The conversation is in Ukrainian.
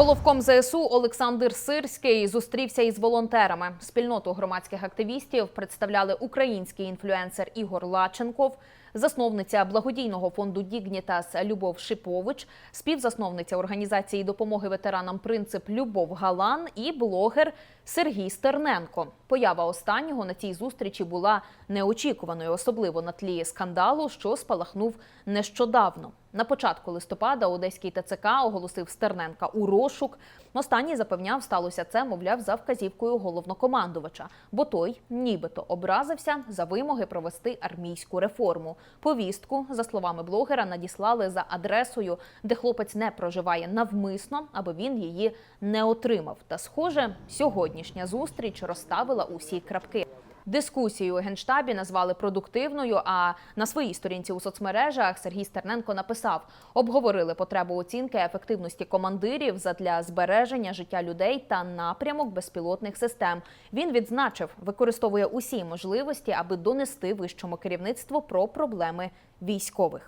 Головком ЗСУ Олександр Сирський зустрівся із волонтерами. Спільноту громадських активістів представляли український інфлюенсер Ігор Лаченков, засновниця благодійного фонду Дігнітас Любов Шипович, співзасновниця організації допомоги ветеранам Принцип Любов Галан і блогер Сергій Стерненко. Поява останнього на цій зустрічі була неочікуваною, особливо на тлі скандалу, що спалахнув нещодавно. На початку листопада одеський ТЦК оголосив Стерненка у розшук. Останній запевняв, сталося це, мовляв, за вказівкою головнокомандувача, бо той нібито образився за вимоги провести армійську реформу. Повістку, за словами блогера, надіслали за адресою, де хлопець не проживає навмисно, аби він її не отримав. Та, схоже, сьогоднішня зустріч розставила усі крапки. Дискусію у генштабі назвали продуктивною. А на своїй сторінці у соцмережах Сергій Стерненко написав: обговорили потребу оцінки ефективності командирів задля збереження життя людей та напрямок безпілотних систем. Він відзначив, використовує усі можливості, аби донести вищому керівництву про проблеми військових.